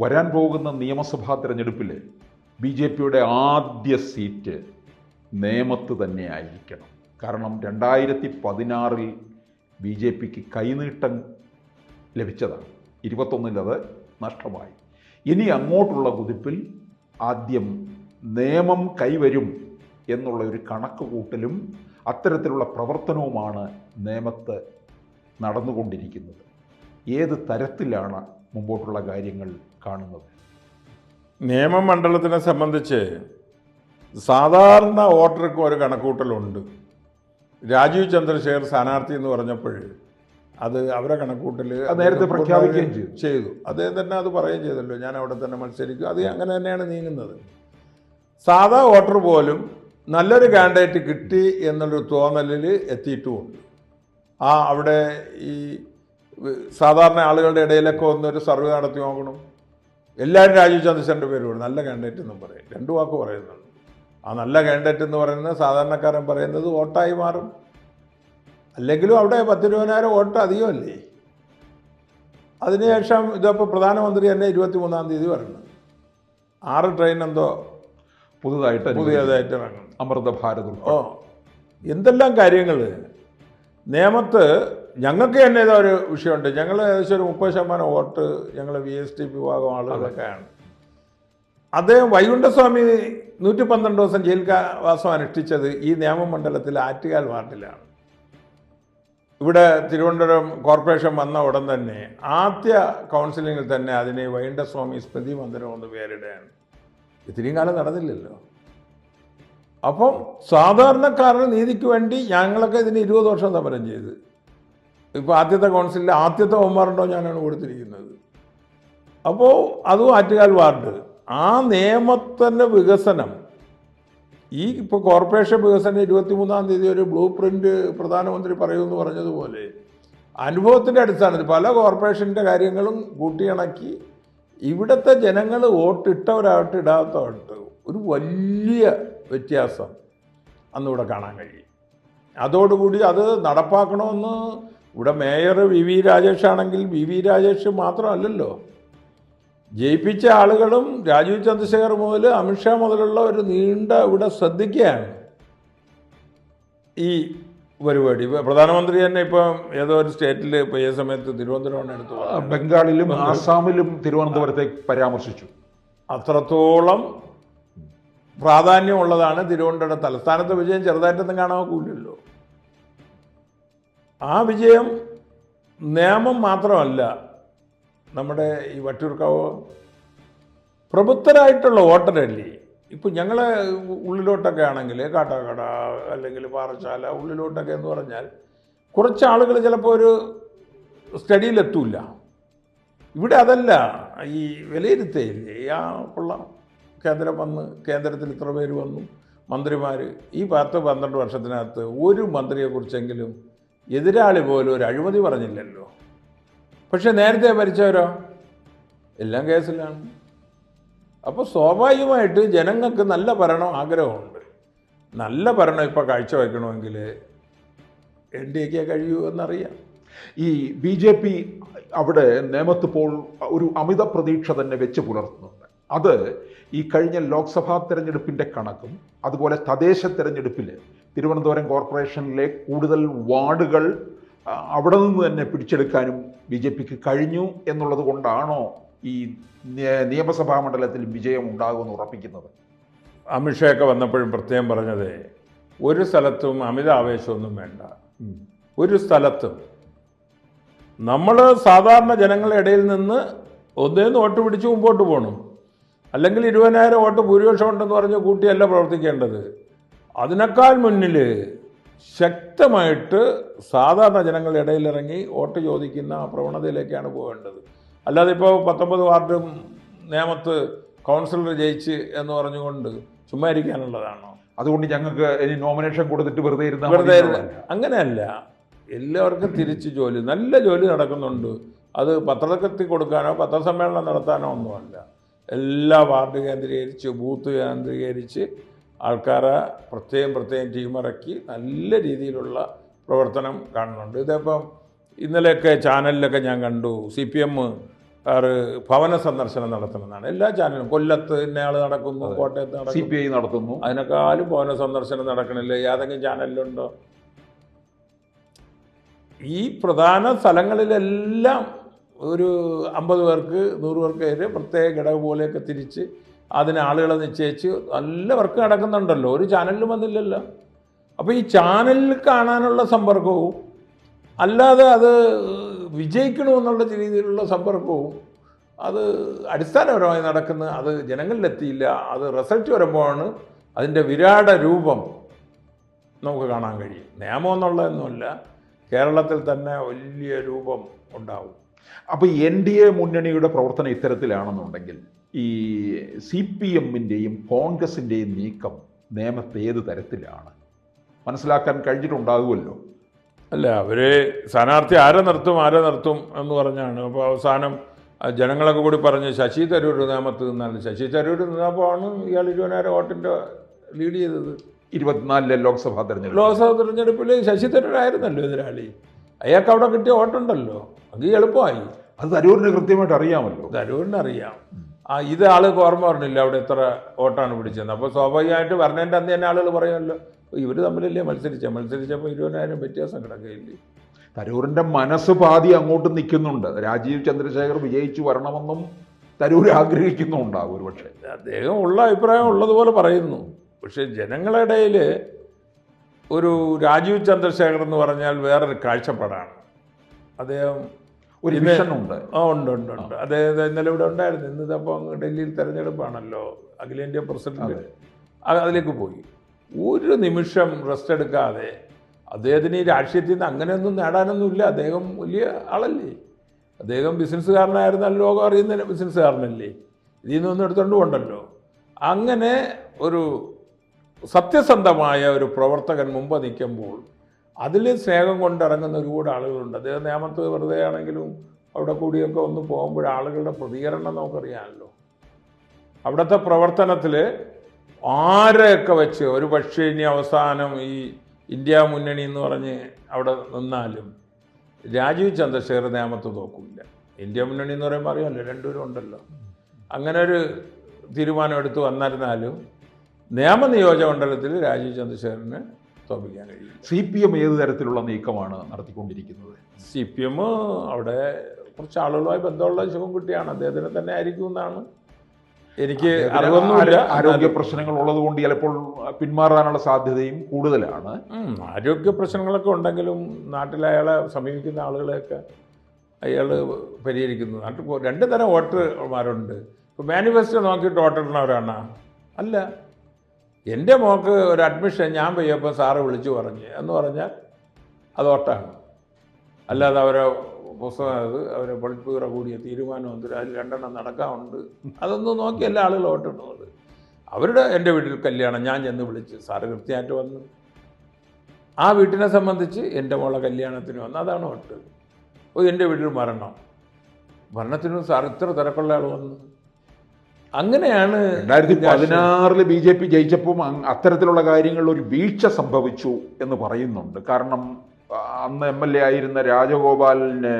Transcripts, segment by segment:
വരാൻ പോകുന്ന നിയമസഭാ തിരഞ്ഞെടുപ്പിൽ ബി ജെ പിയുടെ ആദ്യ സീറ്റ് നേമത്ത് തന്നെ ആയിരിക്കണം കാരണം രണ്ടായിരത്തി പതിനാറിൽ ബി ജെ പിക്ക് കൈനീട്ടം ലഭിച്ചതാണ്. ഇരുപത്തൊന്നിലത് നഷ്ടമായി. ഇനി അങ്ങോട്ടുള്ള കുതിപ്പിൽ ആദ്യം നിയമം കൈവരും എന്നുള്ള ഒരു കണക്ക് കൂട്ടലും അത്തരത്തിലുള്ള പ്രവർത്തനവുമാണ് നേമത്ത് നടന്നുകൊണ്ടിരിക്കുന്നത്. ഏത് തരത്തിലാണ് മുമ്പോട്ടുള്ള കാര്യങ്ങൾ കാണുന്നത്. നിയമമണ്ഡലത്തിനെ സംബന്ധിച്ച് സാധാരണ വോട്ടർക്ക് ഒരു കണക്കൂട്ടലുണ്ട്. രാജീവ് ചന്ദ്രശേഖർ സ്ഥാനാർത്ഥി എന്ന് പറഞ്ഞപ്പോൾ അത് അവരെ കണക്കൂട്ടൽ അത് നേരത്തെ പ്രഖ്യാപിക്കുകയും ചെയ്തു. ചെയ്തു. അദ്ദേഹം തന്നെ അത് പറയുകയും ചെയ്തല്ലോ ഞാൻ അവിടെ തന്നെ മത്സരിക്കും. അത് അങ്ങനെ തന്നെയാണ് നീങ്ങുന്നത്. സാധാ വോട്ടർ പോലും നല്ലൊരു കാൻഡിഡേറ്റ് കിട്ടി എന്നുള്ളൊരു തോന്നലിൽ എത്തിയിട്ടുമുണ്ട്. ആ അവിടെ ഈ സാധാരണ ആളുകളുടെ ഇടയിലൊക്കെ ഒന്നൊരു സർവേ നടത്തി നോക്കണം. എല്ലാവരും രാജീവ് ചന്ദ്രശേഖരന്റെ പേര് പറയും നല്ല കാൻഡിഡേറ്റ് എന്നും പറയും. രണ്ടു വാക്ക് പറയുന്നുണ്ട്. ആ നല്ല കാൻഡിഡേറ്റ് എന്ന് പറയുന്നത് സാധാരണക്കാരൻ പറയുന്നത് വോട്ടായി മാറും. അല്ലെങ്കിലും അവിടെ പത്തിരുപതിനായിരം വോട്ട് അധികമല്ലേ? അതിനുശേഷം ഇതിപ്പോൾ പ്രധാനമന്ത്രി തന്നെ ഇരുപത്തി മൂന്നാം തീയതി വരണം ആറ് ട്രെയിൻ എന്തോ പുതുതായിട്ട് പുതിയതായിട്ട് ഇറങ്ങും അമൃത ഭാരത് ഓ എന്തെല്ലാം കാര്യങ്ങൾ നിയമത്ത് ഞങ്ങൾക്ക് തന്നെ ഏതോ ഒരു വിഷയമുണ്ട്. ഞങ്ങൾ ഏകദേശം ഒരു മുപ്പത് ശതമാനം വോട്ട് ഞങ്ങൾ വി എസ് ടി പി വിഭാഗം ആളുകളൊക്കെയാണ്. അദ്ദേഹം വൈകുണ്ഠസ്വാമി നൂറ്റി പന്ത്രണ്ട് ദിവസം ജയിൽ കാ- വാസം അനുഷ്ഠിച്ചത് ഈ നിയമമണ്ഡലത്തിൽ ആറ്റുകാൽ വാർഡിലാണ്. ഇവിടെ തിരുവനന്തപുരം കോർപ്പറേഷൻ വന്ന ഉടൻ തന്നെ ആദ്യ കൗൺസിലിങ്ങിൽ തന്നെ അതിനെ വൈകുണ്ഠസ്വാമി സ്മൃതി മന്ദിരം എന്ന് പേരിടുകയാണ്. ഇത്രയും കാലം നടന്നില്ലല്ലോ. അപ്പം സാധാരണക്കാരന് നീതിക്ക് വേണ്ടി ഞങ്ങളൊക്കെ ഇതിന് ഇരുപത് വർഷം സമരം ചെയ്ത് ഇപ്പോൾ ആദ്യത്തെ കൗൺസിലിൽ ആദ്യത്തെ ഒമ്മാറുണ്ടോ ഞാനാണ് കൊടുത്തിരിക്കുന്നത്. അപ്പോൾ അതും ആറ്റുകാൽ വാർഡ്. ആ നിയമത്തിന്റെ വികസനം ഈ ഇപ്പോൾ കോർപ്പറേഷൻ വികസനം ഇരുപത്തി മൂന്നാം തീയതി ഒരു ബ്ലൂ പ്രിന്റ് പ്രധാനമന്ത്രി പറയുമെന്ന് പറഞ്ഞതുപോലെ അനുഭവത്തിന്റെ അടിസ്ഥാനത്തിൽ പല കോർപ്പറേഷന്റെ കാര്യങ്ങളും കൂട്ടിയിണക്കി ഇവിടുത്തെ ജനങ്ങൾ വോട്ടിട്ടവരാവട്ടെ ഇടാത്തോട്ട് ഒരു വലിയ വ്യത്യാസം അന്നിവിടെ കാണാൻ കഴിയും. അതോടുകൂടി അത് നടപ്പാക്കണമെന്ന് ഇവിടെ മേയർ വി വി രാജേഷ് ആണെങ്കിൽ വി വി രാജേഷ് മാത്രമല്ലല്ലോ. ജയിപ്പിച്ച ആളുകളും രാജീവ് ചന്ദ്രശേഖർ മുതൽ അമിത്ഷാ മുതലുള്ള ഒരു നീണ്ട ഇവിടെ ശ്രദ്ധിക്കുകയാണ്. ഈ പരിപാടി. പ്രധാനമന്ത്രി തന്നെ ഇപ്പം ഏതോ ഒരു സ്റ്റേറ്റിൽ ഇപ്പോൾ ഏത് സമയത്ത് തിരുവനന്തപുരമാണ് എടുത്തു ബംഗാളിലും ആസാമിലും തിരുവനന്തപുരത്തെ പരാമർശിച്ചു. അത്രത്തോളം പ്രാധാന്യമുള്ളതാണ് തിരുവനന്തപുരം തലസ്ഥാനത്തെ വിജയം ചെറുതായിട്ടൊന്നും കാണാൻ കൂലല്ലോ ആ വിജയം നിയമം മാത്രമല്ല നമ്മുടെ ഈ വട്ടിയൂർക്കാവ് പ്രബുദ്ധരായിട്ടുള്ള വോട്ടറല്ലേ ഇപ്പം ഞങ്ങളെ ഉള്ളിലോട്ടൊക്കെ ആണെങ്കിൽ കാട്ടാക്കട അല്ലെങ്കിൽ പാറശാല ഉള്ളിലോട്ടൊക്കെ എന്ന് പറഞ്ഞാൽ കുറച്ച് ആളുകൾ ചിലപ്പോൾ ഒരു സ്റ്റഡിയിലെത്തൂല. ഇവിടെ അതല്ല ഈ വിലയിരുത്തയില്ലേ ആ കൊള്ളാം കേന്ദ്രം വന്ന് കേന്ദ്രത്തിൽ ഇത്ര പേര് വന്നു മന്ത്രിമാർ ഈ പത്ത് പന്ത്രണ്ട് വർഷത്തിനകത്ത് ഒരു മന്ത്രിയെക്കുറിച്ചെങ്കിലും എതിരാളി പോലും ഒരു അഴിമതി പറഞ്ഞില്ലല്ലോ. പക്ഷെ നേരത്തെ ഭരിച്ചവരോ? എല്ലാം കേസിലാണ്. അപ്പോൾ സ്വാഭാവികമായിട്ട് ജനങ്ങൾക്ക് നല്ല ഭരണം ആഗ്രഹമുണ്ട്. നല്ല ഭരണം ഇപ്പോൾ കാഴ്ചവെക്കണമെങ്കിൽ എൻ ഡി എക്ക് കഴിയൂ എന്നറിയാം. ഈ ബി ജെ പി അവിടെ നേമത്ത് പോൾ ഒരു അമിത പ്രതീക്ഷ തന്നെ വെച്ച് പുലർത്തുന്നുണ്ട്. അത് ഈ കഴിഞ്ഞ ലോക്സഭാ തെരഞ്ഞെടുപ്പിന്റെ കണക്കും അതുപോലെ തദ്ദേശ തെരഞ്ഞെടുപ്പിൽ തിരുവനന്തപുരം കോർപ്പറേഷനിലെ കൂടുതൽ വാർഡുകൾ അവിടെ നിന്ന് തന്നെ പിടിച്ചെടുക്കാനും ബി ജെ പിക്ക് കഴിഞ്ഞു എന്നുള്ളത് കൊണ്ടാണോ ഈ നിയമസഭാ മണ്ഡലത്തിൽ വിജയം ഉണ്ടാകുമെന്ന് ഉറപ്പിക്കുന്നത്? അമിത്ഷയൊക്കെ വന്നപ്പോഴും പ്രത്യേകം പറഞ്ഞത് ഒരു സ്ഥലത്തും അമിത ആവേശമൊന്നും വേണ്ട ഒരു സ്ഥലത്തും നമ്മൾ സാധാരണ ജനങ്ങളുടെ ഇടയിൽ നിന്ന് ഒന്നേന്ന് വോട്ട് പിടിച്ച് മുമ്പോട്ട് പോകണം അല്ലെങ്കിൽ ഇരുപതിനായിരം വോട്ട് ഭൂരിപക്ഷം ഉണ്ടെന്ന് പറഞ്ഞ് കൂട്ടിയല്ല പ്രവർത്തിക്കേണ്ടത്. അതിനേക്കാൾ മുന്നിൽ ശക്തമായിട്ട് സാധാരണ ജനങ്ങളുടെ ഇടയിലിറങ്ങി വോട്ട് ചോദിക്കുന്ന പ്രവണതയിലേക്കാണ് പോകേണ്ടത്. അല്ലാതെ ഇപ്പോൾ പത്തൊമ്പത് വാർഡും നേമത്ത് കൗൺസിലർ ജയിച്ച് എന്ന് പറഞ്ഞുകൊണ്ട് ചുമ്മാ ഇരിക്കാനുള്ളതാണോ? അതുകൊണ്ട് ഞങ്ങൾക്ക് ഇനി നോമിനേഷൻ കൊടുത്തിട്ട് വെറുതെ ഇരുന്ന വെറുതെ. അങ്ങനെയല്ല. എല്ലാവർക്കും തിരിച്ച് ജോലി നല്ല ജോലി നടക്കുന്നുണ്ട്. അത് പത്രത്തിൽ കൊടുക്കാനോ പത്രസമ്മേളനം നടത്താനോ ഒന്നുമല്ല. എല്ലാ വാർഡ് കേന്ദ്രീകരിച്ച് ബൂത്ത് കേന്ദ്രീകരിച്ച് ആൾക്കാരെ പ്രത്യേകം പ്രത്യേകം ടീമിറക്കി നല്ല രീതിയിലുള്ള പ്രവർത്തനം കാണുന്നുണ്ട്. ഇതിപ്പം ഇന്നലെയൊക്കെ ചാനലിലൊക്കെ ഞാൻ കണ്ടു സി പി എം ആറ് ഭവന സന്ദർശനം നടത്തണമെന്നാണ്. എല്ലാ ചാനലും കൊല്ലത്ത് ഇന്നയാൾ നടക്കുന്നു കോട്ടയത്ത് നടക്കുന്നു. സി പി ഐ നടത്തുന്നു. അതിനേക്കാളും ഭവന സന്ദർശനം നടക്കണില്ല. ഏതെങ്കിലും ചാനലിലുണ്ടോ? ഈ പ്രധാന സ്ഥലങ്ങളിലെല്ലാം ഒരു അമ്പത് പേർക്ക് നൂറ് പേർക്ക് പ്രത്യേക ഘടക പോലെയൊക്കെ തിരിച്ച് അതിന് ആളുകളെ നിശ്ചയിച്ച് നല്ല വർക്ക് നടക്കുന്നുണ്ടല്ലോ. ഒരു ചാനലിലും വന്നില്ലല്ലോ അപ്പോൾ ഈ ചാനലിൽ കാണാനുള്ള സമ്പർക്കവും അല്ലാതെ അത് വിജയിക്കണമെന്നുള്ള രീതിയിലുള്ള സമ്പർക്കവും അത് അടിസ്ഥാനപരമായി നടക്കുന്ന അത് ജനങ്ങളിലെത്തിയില്ല അത് റിസൾട്ട് വരുമ്പോഴാണ് അതിന്റെ വിരാട രൂപം നമുക്ക് കാണാൻ കഴിയും. നിയമം എന്നുള്ളതൊന്നുമല്ല കേരളത്തിൽ തന്നെ വലിയ രൂപം ഉണ്ടാവും. അപ്പോൾ എൻ ഡി എ മുന്നണിയുടെ പ്രവർത്തനം ഇത്തരത്തിലാണെന്നുണ്ടെങ്കിൽ ഈ സി പി എമ്മിന്റെയും കോൺഗ്രസിന്റെയും നീക്കം നിയമത്തെ ഏത് തരത്തിലാണ്? മനസ്സിലാക്കാൻ കഴിഞ്ഞിട്ടുണ്ടാകുമല്ലോ. അല്ല അവർ സ്ഥാനാർത്ഥി ആരെ നിർത്തും ആരെ നിർത്തും എന്ന് പറഞ്ഞാണ്. അപ്പോൾ അവസാനം ജനങ്ങളൊക്കെ കൂടി പറഞ്ഞ് ശശി തരൂർ നിയമത്ത് നിന്നാണ് ശശി തരൂർ നിന്നപ്പോഴാണ് ഇയാൾ ഇരുപതിനായിരം വോട്ടിന്റെ ലീഡ് ചെയ്തത്. ഇരുപത്തിനാലിലെ ലോക്സഭാ തെരഞ്ഞെടുപ്പ്. ലോക്സഭാ തെരഞ്ഞെടുപ്പിൽ ശശി തരൂരായിരുന്നല്ലോ എതിരാളി. അയാൾക്ക് അവിടെ കിട്ടിയ വോട്ടുണ്ടല്ലോ. അത് എളുപ്പമായി. അത് തരൂരിന് കൃത്യമായിട്ട് അറിയാമല്ലോ. തരൂരിന് അറിയാം. ആ ഇത് ആൾ ഓർമ്മ പറഞ്ഞില്ല അവിടെ എത്ര വോട്ടാണ് പിടിച്ചത്. അപ്പോൾ സ്വാഭാവികമായിട്ട് പറഞ്ഞതിന്റെ അന്ന് തന്നെ ആളുകൾ പറയുമല്ലോ. ഇവർ തമ്മിലല്ലേ മത്സരിച്ച? മത്സരിച്ചപ്പോൾ ഇരുപതിനായിരം വ്യത്യാസം കിടക്കുകയില്ലേ? തരൂരിന്റെ മനസ്സ് പാതി അങ്ങോട്ട് നിൽക്കുന്നുണ്ട്. രാജീവ് ചന്ദ്രശേഖർ വിജയിച്ചു വരണമെന്നും തരൂർ ആഗ്രഹിക്കുന്നുണ്ടാവും ഒരുപക്ഷെ. അദ്ദേഹം ഉള്ള അഭിപ്രായം ഉള്ളതുപോലെ പറയുന്നു. പക്ഷേ ജനങ്ങളിടയിൽ ഒരു രാജീവ് ചന്ദ്രശേഖർ എന്ന് പറഞ്ഞാൽ വേറൊരു കാഴ്ചപ്പാടാണ്. അദ്ദേഹം ഒരു മിഷൻ ഉണ്ട് ആ ഉണ്ട് ഉണ്ട് ഉണ്ട്. അതായത് ഇന്നലെ ഇവിടെ ഉണ്ടായിരുന്നു. ഇന്നിതപ്പോൾ അങ്ങ് ഡൽഹിയിൽ തെരഞ്ഞെടുപ്പാണല്ലോ. അഖിലേന്ത്യാ പ്രസിഡന്റ്. അതിലേക്ക് പോയി. ഒരു നിമിഷം റെസ്റ്റ് എടുക്കാതെ അദ്ദേഹത്തിന് ഈ രാഷ്ട്രീയത്തിൽ നിന്ന് അങ്ങനെയൊന്നും നേടാനൊന്നുമില്ല. അദ്ദേഹം വലിയ ആളല്ലേ. അദ്ദേഹം ബിസിനസ്സുകാരനായിരുന്നാൽ ലോകം അറിയുന്ന ബിസിനസ്സുകാരനല്ലേ. ഇതിൽ നിന്നൊന്നും എടുത്തുകൊണ്ട് പോകണ്ടല്ലോ അങ്ങനെ ഒരു സത്യസന്ധമായ ഒരു പ്രവർത്തകൻ മുമ്പ് നിൽക്കുമ്പോൾ അതിൽ സ്നേഹം കൊണ്ടിറങ്ങുന്ന ഒരുപാട് ആളുകളുണ്ട്. അദ്ദേഹം നിയമത്ത് വെറുതെ ആണെങ്കിലും അവിടെ കൂടിയൊക്കെ ഒന്ന് പോകുമ്പോൾ ആളുകളുടെ പ്രതികരണം നമുക്കറിയാമല്ലോ. അവിടുത്തെ പ്രവർത്തനത്തിൽ ആരെയൊക്കെ വെച്ച് ഒരു പക്ഷേ ഇനി അവസാനം ഈ ഇന്ത്യ മുന്നണി എന്ന് പറഞ്ഞ് അവിടെ നിന്നാലും രാജീവ് ചന്ദ്രശേഖർ നിയമത്ത് നോക്കില്ല ഇന്ത്യ മുന്നണി എന്ന് പറയുമ്പോൾ അറിയാമല്ലോ രണ്ടുപേരും ഉണ്ടല്ലോ. അങ്ങനെ ഒരു തീരുമാനം എടുത്ത് വന്നിരുന്നാലും നിയമനിയോജക മണ്ഡലത്തിൽ രാജീവ് ചന്ദ്രശേഖരന് തോൽപ്പിക്കാൻ കഴിയും സി പി എം ഏത് തരത്തിലുള്ള നീക്കമാണ് നടത്തിക്കൊണ്ടിരിക്കുന്നത്? സി പി എം അവിടെ കുറച്ച് ആളുകളുമായി ബന്ധമുള്ള ശിവൻകുട്ടിയാണ് അദ്ദേഹത്തിന് തന്നെ ആയിരിക്കും എന്നാണ്. എനിക്ക് അറിവൊന്നുമില്ല. ആരോ- ആരോഗ്യ പ്രശ്നങ്ങൾ ഉള്ളത് കൊണ്ട് ചിലപ്പോൾ പിന്മാറാനുള്ള സാധ്യതയും കൂടുതലാണ്. ആരോഗ്യ പ്രശ്നങ്ങളൊക്കെ ഉണ്ടെങ്കിലും നാട്ടിൽ അയാളെ സമീപിക്കുന്ന ആളുകളെയൊക്കെ അയാൾ പരിഹരിക്കുന്നു. നാട്ടിൽ രണ്ട് തരം വോട്ടർമാരുണ്ട്. ഇപ്പോൾ മാനിഫെസ്റ്റോ നോക്കിയിട്ട് വോട്ടിടുന്നവരാണ് അല്ല എന്റെ മോക്ക് ഒരു അഡ്മിഷൻ ഞാൻ പോയപ്പോൾ സാറ് വിളിച്ചു പറഞ്ഞു. എന്ന് പറഞ്ഞാൽ അത് ഓട്ടാണ് അല്ലാതെ അവരെ പുസ്തകം അത് അവരെ പൊളിറ്റ് കൂടിയ തീരുമാനം എന്തൊരു അതിൽ രണ്ടെണ്ണം നടക്കാറുണ്ട് അതൊന്നും നോക്കി എല്ലാ ആളുകളും ഓട്ടിടുന്നത് അവരുടെ എന്റെ വീട്ടിൽ കല്യാണം ഞാൻ ചെന്ന് വിളിച്ച് സാറ് കൃത്യമായിട്ട് വന്നു. ആ വീട്ടിനെ സംബന്ധിച്ച് എന്റെ മോളെ കല്യാണത്തിന് വന്നു അതാണ് വോട്ട് ഓ എന്റെ വീട്ടിൽ മരണം. മരണത്തിനും സാർ ഇത്ര തിരക്കുള്ള ആൾ വന്നു. അങ്ങനെയാണ് രണ്ടായിരത്തി പതിനാറിൽ ബി ജെ പി ജയിച്ചപ്പോൾ അത്തരത്തിലുള്ള കാര്യങ്ങളിൽ ഒരു വീഴ്ച സംഭവിച്ചു എന്ന് പറയുന്നുണ്ട്. കാരണം അന്ന് എം എൽ എ ആയിരുന്ന രാജഗോപാലിന്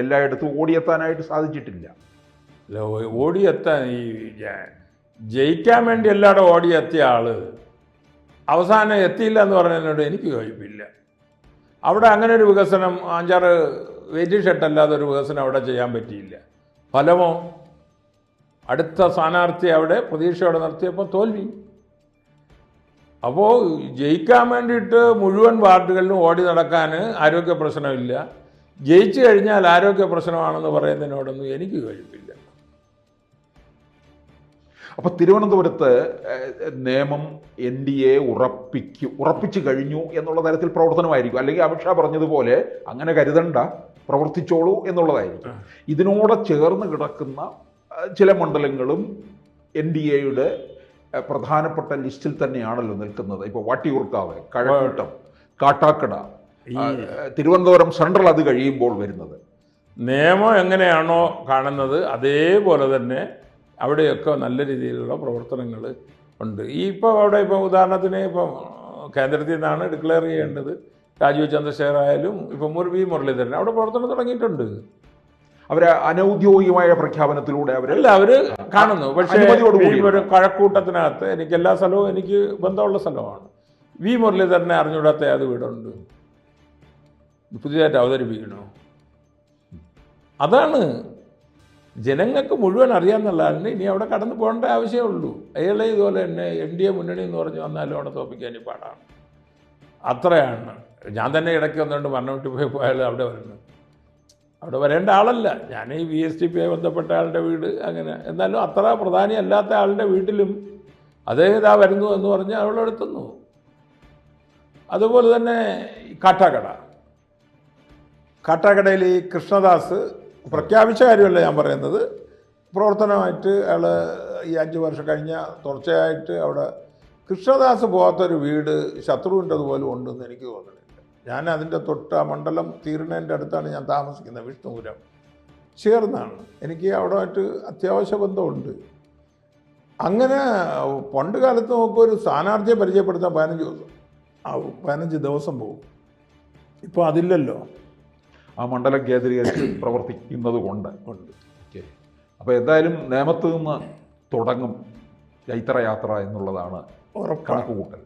എല്ലായിടത്തും ഓടിയെത്താനായിട്ട് സാധിച്ചിട്ടില്ല. അല്ല, ഓടിയെത്താൻ ഈ ജയിക്കാൻ വേണ്ടി എല്ലായിടും ഓടിയെത്തിയ ആൾ അവസാനം എത്തിയില്ല എന്ന് പറഞ്ഞതിനോട് എനിക്ക് കഴിപ്പില്ല അവിടെ അങ്ങനെ ഒരു വികസനം അഞ്ചാറ് വെയിറ്റിംഗ് ഷെഡ് അല്ലാതെ ഒരു വികസനം അവിടെ ചെയ്യാൻ പറ്റിയില്ല. ഫലമോ അടുത്ത സ്ഥാനാർത്ഥി അവിടെ പ്രതീക്ഷയോടെ നിർത്തിയപ്പോൾ തോൽവി. അപ്പോൾ ജയിക്കാൻ വേണ്ടിയിട്ട് മുഴുവൻ വാർഡുകളിലും ഓടി നടക്കാൻ ആരോഗ്യ പ്രശ്നമില്ല. ജയിച്ചു കഴിഞ്ഞാൽ ആരോഗ്യ പ്രശ്നമാണെന്ന് പറയുന്നതിനോടൊന്നും എനിക്ക് കഴിപ്പില്ല അപ്പോൾ തിരുവനന്തപുരത്ത് നിയമം എൻ ഡി എ ഉറപ്പിക്കും ഉറപ്പിച്ചു കഴിഞ്ഞു എന്നുള്ള തരത്തിൽ പ്രവർത്തനമായിരിക്കും. അല്ലെങ്കിൽ അമിത്ഷാ പറഞ്ഞതുപോലെ അങ്ങനെ കരുതണ്ട പ്രവർത്തിച്ചോളൂ എന്നുള്ളതായിരിക്കും. ഇതിനോട് ചേർന്ന് കിടക്കുന്ന ചില മണ്ഡലങ്ങളും എൻ ഡി എയുടെ പ്രധാനപ്പെട്ട ലിസ്റ്റിൽ തന്നെയാണല്ലോ നിൽക്കുന്നത്. ഇപ്പോൾ വാട്ടിയൂർക്കാവ് കഴക്കൂട്ടം കാട്ടാക്കട ഈ തിരുവനന്തപുരം സെൻട്രൽ അത് കഴിയുമ്പോൾ വരുന്നത്. നിയമം എങ്ങനെയാണോ കാണുന്നത് അതേപോലെ തന്നെ അവിടെയൊക്കെ നല്ല രീതിയിലുള്ള പ്രവർത്തനങ്ങൾ ഉണ്ട്. ഈ ഇപ്പോൾ അവിടെ ഇപ്പോൾ ഉദാഹരണത്തിന് ഇപ്പം കേന്ദ്രത്തിൽ നിന്നാണ് ഡിക്ലെയർ ചെയ്യേണ്ടത്. രാജീവ് ചന്ദ്രശേഖർ ആയാലും ഇപ്പം വി മുരളീധരൻ അവിടെ പ്രവർത്തനം തുടങ്ങിയിട്ടുണ്ട്. അവരെ അനൗദ്യോഗികമായ പ്രഖ്യാപനത്തിലൂടെ അവർ അല്ല അവർ കാണുന്നു. പക്ഷേ ഒരു കഴക്കൂട്ടത്തിനകത്ത് എനിക്ക് എല്ലാ സ്ഥലവും എനിക്ക് ബന്ധമുള്ള സ്ഥലമാണ്. വി മുരളീധരനെ അറിഞ്ഞൂടാത്ത ഏത് വീടുണ്ട്? പുതിയതായിട്ട് അവതരിപ്പിക്കണോ? അതാണ്. ജനങ്ങൾക്ക് മുഴുവൻ അറിയാമെന്നുള്ളതാണ് ഇനി അവിടെ കടന്നു പോകേണ്ട ആവശ്യമേ ഉള്ളൂ. അയാളെ ഇതുപോലെ തന്നെ എൻ ഡി എ മുന്നണി എന്ന് പറഞ്ഞ് വന്നാലും അവിടെ തോപ്പിക്കാൻ ഈ പാടാണ്. അത്രയാണ്. ഞാൻ തന്നെ ഇടയ്ക്ക് വന്നുകൊണ്ട് മരണവിട്ട് പോയി പോയാൽ അവിടെ വരുന്നു. അവിടെ വരേണ്ട ആളല്ല. ഞാൻ ഈ വി എസ് ടി പി ബന്ധപ്പെട്ട ആളുടെ വീട് അങ്ങനെ. എന്നാലും അത്ര പ്രധാനി അല്ലാത്ത ആളുടെ വീട്ടിലും അദ്ദേഹം ഇതാ വരുന്നു എന്ന് പറഞ്ഞ് അവളെടുത്തുന്നു അതുപോലെ തന്നെ കാട്ടാക്കട. കാട്ടാക്കടയിൽ ഈ കൃഷ്ണദാസ് പ്രഖ്യാപിച്ച കാര്യമല്ല ഞാൻ പറയുന്നത്. പ്രവർത്തനമായിട്ട് അയാൾ ഈ അഞ്ച് വർഷം കഴിഞ്ഞ തുടർച്ചയായിട്ട് അവിടെ കൃഷ്ണദാസ് പോകാത്തൊരു വീട് ശത്രുവിന്റെ അതുപോലെ ഉണ്ടെന്ന് എനിക്ക് തോന്നുന്നില്ല ഞാൻ അതിന്റെ തൊട്ട് ആ മണ്ഡലം തീരുന്നതിന്റെ അടുത്താണ് ഞാൻ താമസിക്കുന്നത് വിഷ്ണുപുരം. ചേർന്നാണ്. എനിക്ക് അവിടെയായിട്ട് അത്യാവശ്യ ബന്ധമുണ്ട്. അങ്ങനെ പണ്ട് കാലത്ത് നമുക്ക് ഒരു സ്ഥാനാർത്ഥിയെ പരിചയപ്പെടുത്താൻ പതിനഞ്ച് ദിവസം ആവും പതിനഞ്ച് ദിവസം പോകും. ഇപ്പോൾ അതില്ലല്ലോ. ആ മണ്ഡലം കേന്ദ്രീകരിച്ച് പ്രവർത്തിക്കുന്നത് കൊണ്ട്. ഉണ്ട്. ഓക്കെ. അപ്പോൾ എന്തായാലും നേമത്ത് നിന്ന് തുടങ്ങും ചൈത്രയാത്ര എന്നുള്ളതാണ് കണക്ക് കണക്കുകൂട്ടൽ.